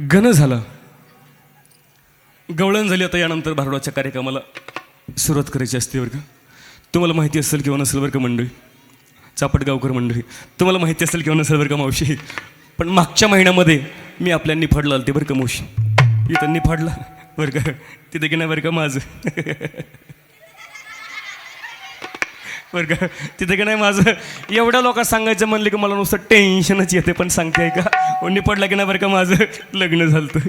घन झाला. गवळण झाली आता यानंतर भारुडाच्या कार्यक्रमाला सुरुवात करायची असते बरं का. तुम्हाला माहिती असेल किंवा नसेल बरं का मंडळी. चापटगावकर मंडळी. तुम्हाला माहिती असेल किंवा नसेल बरं का मावशी. पण मागच्या महिन्यामध्ये मी आपल्या निफाडला आलते बरं का मावशी. इथं निफाडला. बरं का. तिथे की नाही बरं का माझं. बरं का. तिथे की नाही माझं. एवढ्या लोकांना सांगायचं म्हणलं की मला नुसतं टेन्शनच येते पण सांगते का. ओंडी पडला की नाही बरं का माझं? लग्न झालं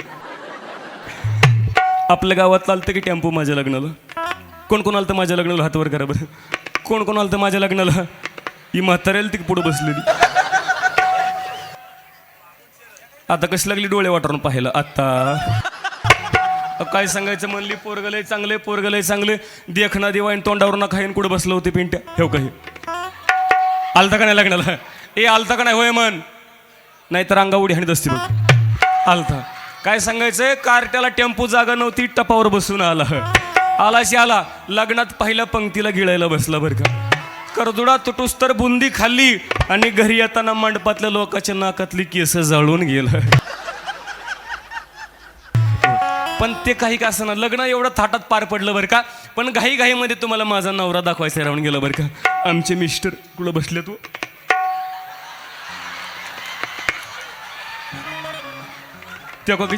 आपल्या गावात चालतं की टेम्पो माझ्या लग्नाला? कोण कोण आलं तर माझ्या लग्नाला हातवर करा बरं? कोण कोण आलं तर माझ्या लग्नाला? ही म्हातारेल ती पुढं बसलेली? आता कशी लागली डोळे वाटारून पाहायला? आता. काय सांगायचं म्हणली पोरगलय चांगले पोरगलय चांगले देखना दिवाईन तोंडावर ना खाईन कुठं बसलं होते पिंट्या? ठेव हो काही आलता का नाही लग्नाला? ए आलता का नाही? होय मन नाहीतर अंगावडी अंगा हाणीत असते बघ. आलता. काय सांगायचंय? कार्ट्याला टेम्पो जागा नव्हती टपावर बसून आला. आलाशी आला. लग्नात पहिल्या पंक्तीला गिळायला बसला बरं का. करदुडा तुटूस तर बुंदी खाल्ली आणि घरी येताना मंडपातल्या लोकांच्या नाकातली केस जाळून गेलं. पण ते काही का असं लग्न एवढं थाटात पार पडलं बरं का. पण घाई घाईमध्ये तुम्हाला माझा नवरा दाखवायचा राहून गेला बरं का. आमचे मिस्टर कुठं बसले तू? त्या का की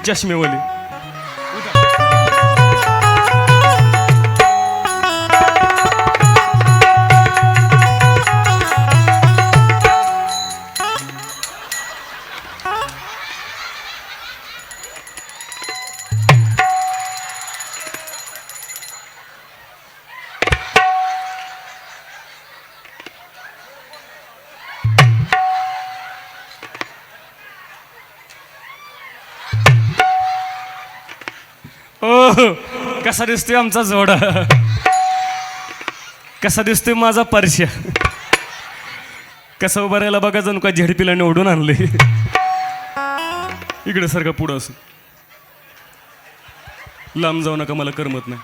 कसा दिसतोय आमचा जोडा? कसा दिसतोय माझा परश्या? कसा उभं राहिला बघा जणू का झेडपीला निवडून आणले इकडे सारखा पुढं असं. लांब जाऊ नका मला करमत नाही.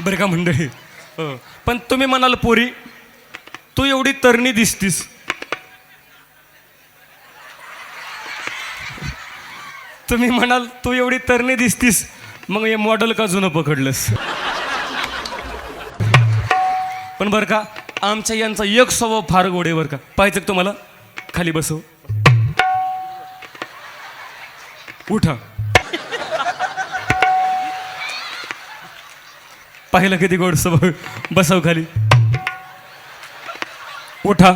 बरं का मंडळी? हो. पण तुम्ही म्हणाल पोरी तू एवढी तरणी दिसतीस. तुम्ही म्हणाल तू एवढी तरणी दिसतीस. मग हे मॉडेल का जुनं पकडलंस? पण बरं का आमच्या यांचा एक स्वभाव फार गोड आहे बरं का. पाहिजे का तुम्हाला? खाली बसव. उठा. पाहिलं किती गोड स्वभाव? बसव खाली. उठा.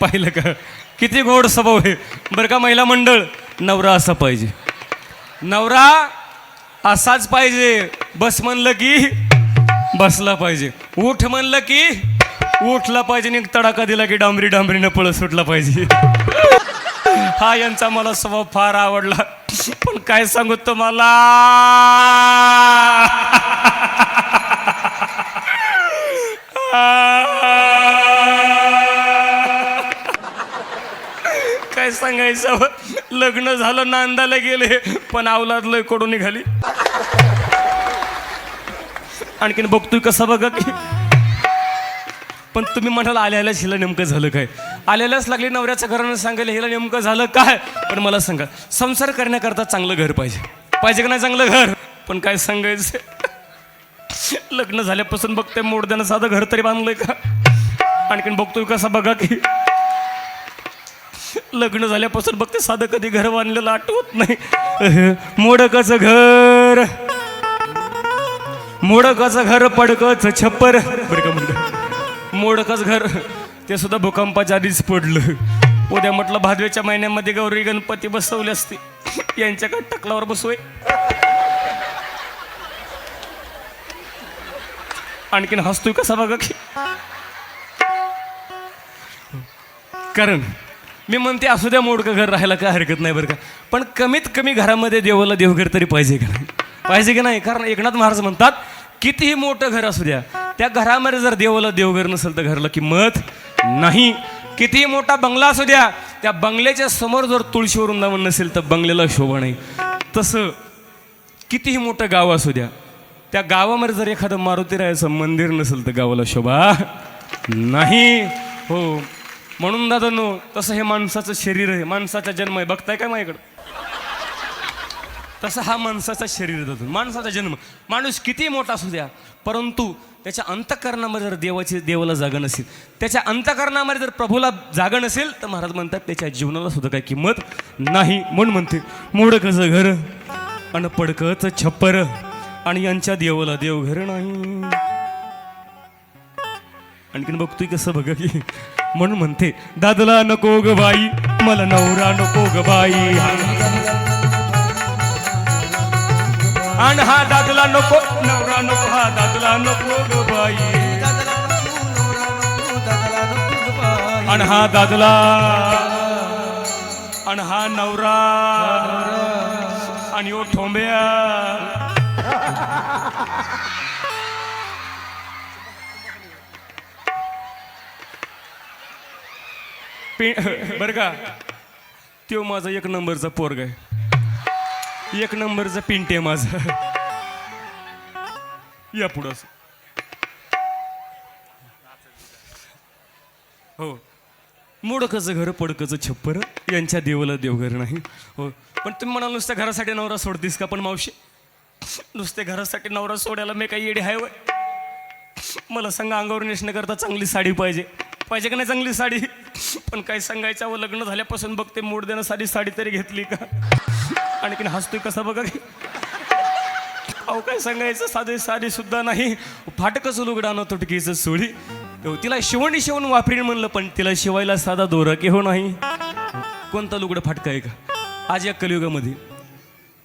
पाहिलं का? किती गोड स्वभाव आहे. बरं का महिला मंडळ नवरा असा पाहिजे. नवरा असाच पाहिजे. बस म्हणलं की बसला पाहिजे. उठ म्हणलं की उठला पाहिजे आणि तडाखा दिला की डांबरी डांबरीनं पळत सुटला पाहिजे. हा यांचा मला स्वभाव फार आवडला. पण काय सांगू तुम्हाला काय सांगायचं? लग्न झालं नांदाला गेले पण अवलाद लयकडून निघाली. आणखीन बघतोय कसं बघा की. पण तुम्ही म्हणाल आल्यालाच हिला नेमकं झालं काय? आल्यालाच लागली नवऱ्याचं घरानं सांगायला हिला नेमकं झालं काय? पण मला सांगा संसार करण्याकरता चांगलं घर पाहिजे. पाहिजे का नाही चांगलं घर? पण काय सांगायचं? लग्न झाल्यापासून बघते मोडद्यानं साधं घर तरी बांधलंय का? आणखीन बघतोय कसा बघा की. लग्न झाल्यापासून बघते साधं कधी घर बांधलेलं आठवत नाही. मोडकाचं घर. मोडकाचं घर पडकच छप्पर. बरं घर ते सुद्धा भूकंपाच्या आधीच पडलं. उद्या म्हटलं भादवेच्या महिन्यामध्ये गौरी गणपती बसवले असते. यांच्याकडे टकलावर बसवय. आणखीन हसतोय कसा बघा की. कारण मी म्हणते असू द्या मोडकं घर राहायला काय हरकत नाही बरं का. पण कमीत कमी घरामध्ये देवाला देवघर तरी पाहिजे का नाही? पाहिजे की नाही? कारण एकनाथ महाराज म्हणतात कितीही मोठं घर असू द्या त्या घरामध्ये जर देवाला देवघर नसेल तर घरला किंमत नाही. कितीही मोठा बंगला असू द्या त्या बंगल्याच्या समोर जर तुळशी वृंदावन नसेल तर बंगल्याला शोभा नाही. तसं कितीही मोठं गाव असू द्या त्या गावामध्ये जर एखादं मारुती राहायचं मंदिर नसेल तर गावाला शोभा नाही. हो. म्हणून दादांनो तसं हे माणसाचं शरीर आहे. माणसाचा जन्म आहे. बघताय काय माझ्याकडं? तसं हा माणसाचा शरीर दादा. माणसाचा जन्म. माणूस किती मोठा असू द्या परंतु त्याच्या अंतकरणामध्ये जर देवाची देवाला जागा नसेल त्याच्या अंतकरणामध्ये जर प्रभूला जागा नसेल तर महाराज म्हणतात त्याच्या जीवनाला सुद्धा काही किंमत नाही. म्हणून म्हणते मोडकचं घर आणि पडकचं छप्पर आणि यांच्या देवाला देवघर नाही. आणखीन बघतोय कसं बघा की. म्हणून म्हणते दादला नको ग बाई मला नवरा नको ग बाई. आणि हा दादला नको नवरा नको हा दादला नको ग बाई. आणि हा दादला आणि हा नवरा आणि ओ ठोंब्या. बरं का? त्यो माझा एक नंबरचा पोरग आहे. एक नंबरचा पिंटे माझा. या पुढं हो. मोडकचं घर पडकचं छप्पर यांच्या देवाला देवघर नाही. हो. पण तुम्ही म्हणाल नुसत्या घरासाठी नवरा सोडतीस का? पण मावशी नुसत्या घरासाठी नवरा सोडायला मी काही येडी आहे वय. मला सांगा अंगावर नेसण्याकरता चांगली साडी पाहिजे. पाहिजे का नाही चांगली साडी? पण काय सांगायचं? व लग्न झाल्यापासून बघते मोड देणं साधी साडी तरी घेतली का? आणखीन हसतोय कसा बघा अहो काय सांगायचं? साधे साडी सुद्धा नाही. फाटकच लुगडा न तुटकीचं सोळी. तिला शिवणी शिवून वापरीन म्हणलं पण तिला शिवायला साधा दोरा की हो नाही. कोणता लुगडं फाटका आहे का? आज या कलियुगामध्ये.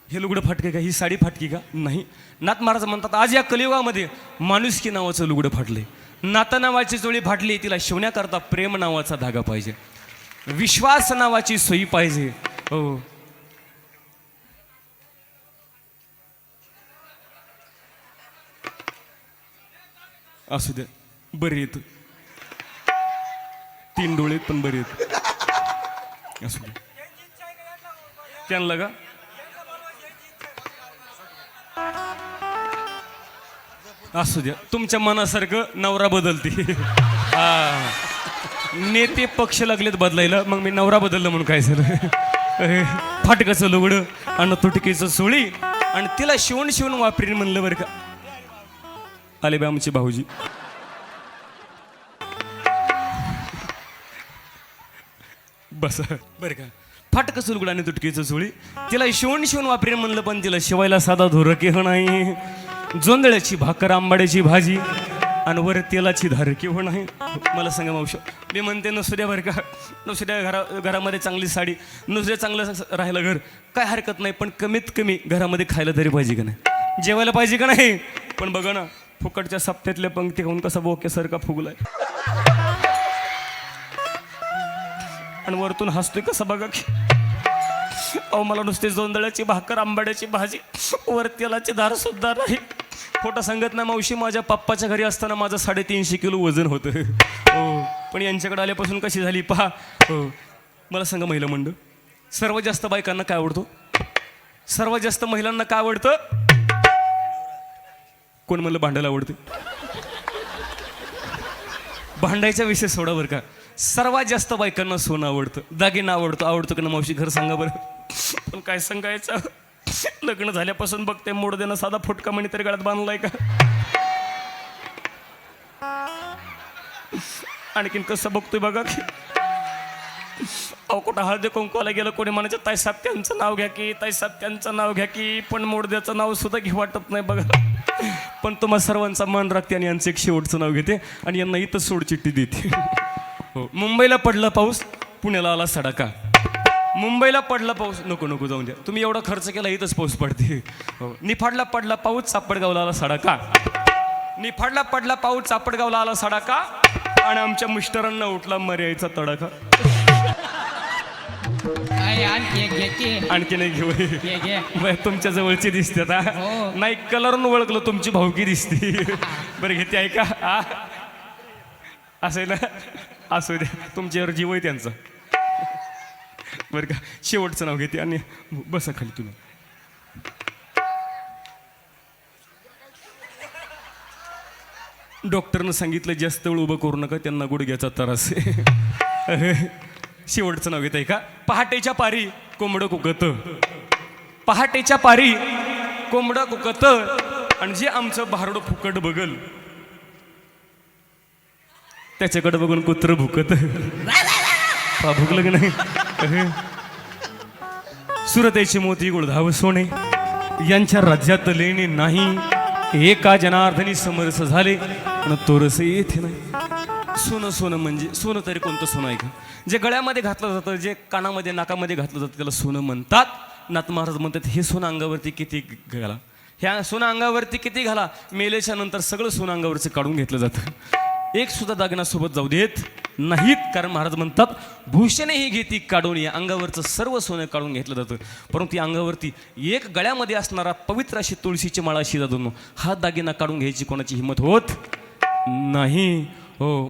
हे लुगडं फाटके का? ही साडी फाटकी का? नाही. नाथ महाराज म्हणतात आज या कलियुगामध्ये माणुसकी नावाचं लुगडं फाटलंय. नाता नावाची चोळी फाटली तिला शिवण्याकरता प्रेम नावाचा धागा पाहिजे. विश्वास नावाची सोयी पाहिजे. हो. असू द्या बरी येत तीन डोळे पण बरे येत असू द्या त्यांना का? असू द्या. तुमच्या मनासारखं नवरा बदलते. हा. नेते पक्ष लागलेत बदलायला मग मी नवरा बदललं म्हणून काय सर? फाटकाचं लुगडं आणि तुटकीचं सोळी आणि तिला शिवून शिवून वापरीन म्हणलं बरं का. आले बा आमचे भाऊजी. बस. बरं का. फाटकं लुगडं आणि तुटकीचं सोळी तिला शिवून शिवून वापरीन म्हणलं पण तिला शिवायला साधा धोरके नाही. जोंधळ्याची भाकर आंबाड्याची भाजी आणि वर तेलाची धार किंवा नाही? मला सांगा मावश मी म्हणते नसुद्या बरं का नसुद्या घरा घरामध्ये चांगली साडी नुसऱ्या चांगलं स- राहिलं घर काय हरकत नाही पण कमीत कमी घरामध्ये खायला तरी पाहिजे का नाही? जेवायला पाहिजे का नाही? पण बघा ना फुकटच्या सप्त्यातल्या पंक्ती खाऊन कसा बोक्यासारखा फुगलाय. आणि वरतून हसतोय कसा बघा की. अहो मला नुसते जोंधळ्याची भाकर आंबाड्याची भाजी वर तेलाची धार सुद्धा नाही. खोटं सांगत ना मावशी माझ्या पप्पाच्या घरी असताना माझं साडेतीनशे किलो वजन होतं. हो. पण यांच्याकडे आल्यापासून कशी झाली? पहा. हो. मला सांगा महिला मंडळ सर्वात जास्त बायकांना काय आवडतो? सर्वात जास्त महिलांना काय आवडतं? कोण म्हणलं भांडायला आवडते? भांडायचा विषय सोडा बरं का. सर्वात जास्त बायकांना सोनं आवडतं. दागिना आवडतं. आवडतं का ना मावशी? घर सांगा बरं. पण काय सांगायचं? लग्न झाल्यापासून बघते मोड देणं साधा फुटका म्हणे तरी गळ्यात बांधलाय का? आणखीन कसं बघतोय बघा. की अहो कुठं हळदी कुंकवाला गेलं कोणी म्हणायचं ताई सात्यांचं नाव घ्या की ताई सात्यांचं नाव घ्या की पण मोडद्याचं नाव सुद्धा घे वाटत नाही बघा. पण तुम्हा सर्वांचा मन राखते आणि यांचं एक शेवटचं नाव घेते आणि यांना इथं सोडचिठ्ठी देते. हो मुंबईला पडला पाऊस पुण्याला आला सडाका. मुंबईला पडला पाऊस. नको नको जाऊन द्या. तुम्ही एवढा खर्च केला इथंच पाऊस पडते. हो. निफाडला पडला पाऊस चापडगावला आला सडाका. निफाडला पडला पाऊस चापडगावला आला सडाका. आणि आमच्या मिस्टरांना उठला मर्यायचा तडाखा. आणखी नाही घेऊ तुमच्या जवळची दिसते आता. हो. नाही कलरनं ओळखलं तुमची भावकी दिसते. बरं घेते ऐका? असं ना? असू द्या तुमच्यावर जीव आहे त्यांचा. बरं का? शेवटचं नाव घेते आणि बसा खाली तुम्ही. डॉक्टरनं सांगितलं जास्त वेळ उभं करू नका त्यांना गुडघ्याचा त्रास आहे. शेवटचं नाव येत आहे का? पहाटेच्या पारी कोंबडं कुकत. पहाटेच्या पारी कोंबडं कुकत. आणि जे आमचं भारड फुकट बगल त्याच्याकडे बघून कुत्र भुकत. भुकलं की नाही? सुरतेचे मोती गुळधाव सोने. यांच्या राज्यात लेणे नाही. एका जनार्दनी समरस झाले. न तोरस येथे नाही. सोनं सोनं म्हणजे सोनं तरी कोणतं सोनं आहे का? जे गळ्यामध्ये घातलं जातं जे कानामध्ये नाकामध्ये घातलं जातं त्याला सोनं म्हणतात. नाथ महाराज म्हणतात हे सोनं अंगावरती किती घाला. ह्या सोनं अंगावरती किती घाला? मेल्याच्या नंतर सगळं सोनं अंगावरचं काढून घेतलं जातं. एक सुद्धा दागिना सोबत जाऊ देत नाहीत. कारण महाराज म्हणतात भूषणे ही घेती काढून या अंगावरचं सर्व सोनं काढून घेतलं जातं. परंतु या अंगावरती एक गळ्यामध्ये असणारा पवित्र अशी तुळशीची माळा अशी जातो. हा दागिना काढून घ्यायची कोणाची हिंमत होत नाही. हो.